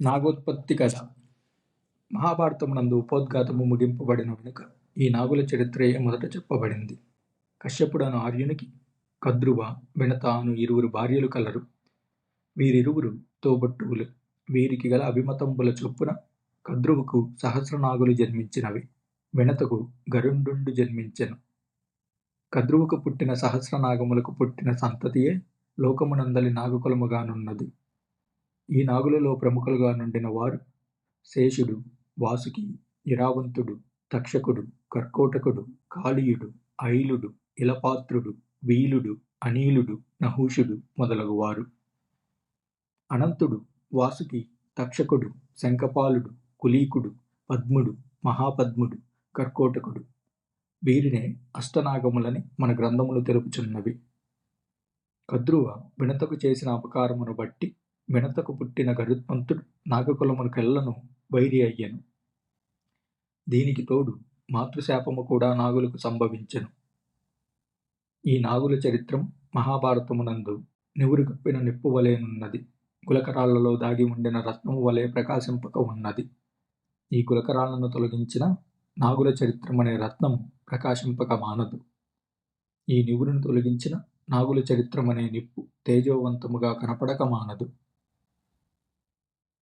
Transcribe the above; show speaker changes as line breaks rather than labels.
నాగోత్పత్తి కథ. మహాభారతమునందు ఉపోద్ఘాతము ముగింపబడిన వెనుక ఈ నాగుల చరిత్రయే మొదట చెప్పబడింది. కశ్యపుడను ఆర్యునికి కద్రువ వినత అను ఇరువురు భార్యలు కలరు. వీరిరువురు తోబట్టువులు. వీరికి గల అభిమతంబుల చొప్పున కద్రువుకు సహస్రనాగులు జన్మించినవి. వినతకు గరుండుండు జన్మించెను. కద్రువుకు పుట్టిన సహస్రనాగములకు పుట్టిన సంతతియే లోకమునందలి నాగకులముగానున్నది. ఈ నాగులలో ప్రముఖులుగా నుండిన వారు శేషుడు వాసుకి ఇరావంతుడు తక్షకుడు కర్కోటకుడు కాళీయుడు ఐలుడు ఇలపాత్రుడు వీలుడు అనీలుడు నహూషుడు మొదలగువారు. అనంతుడు వాసుకి తక్షకుడు శంఖపాలుడు కులీకుడు పద్ముడు మహాపద్ముడు కర్కోటకుడు. వీరినే అష్టనాగములని మన గ్రంథములు తెలుపుచున్నవి. కద్రువ వినతకు చేసిన అపకారమును బట్టి వినతకు పుట్టిన గరుత్మంతుడు నాగకులమునకెల్లను వైరి అయ్యను. దీనికి తోడు మాతృశాపము కూడా నాగులకు సంభవించెను. ఈ నాగుల చరిత్రం మహాభారతమునందు నివురు కప్పిన నిప్పు వలెనున్నది గులకరాళ్ళలో దాగి ఉండిన రత్నము వలె ప్రకాశింపక ఉన్నది. ఈ గులకరాళ్ళను తొలగించిన నాగుల చరిత్రం అనే రత్నము ప్రకాశింపక మానదు. ఈ నివురును తొలగించిన నాగుల చరిత్రం అనే నిప్పు తేజోవంతముగా కనపడక మానదు.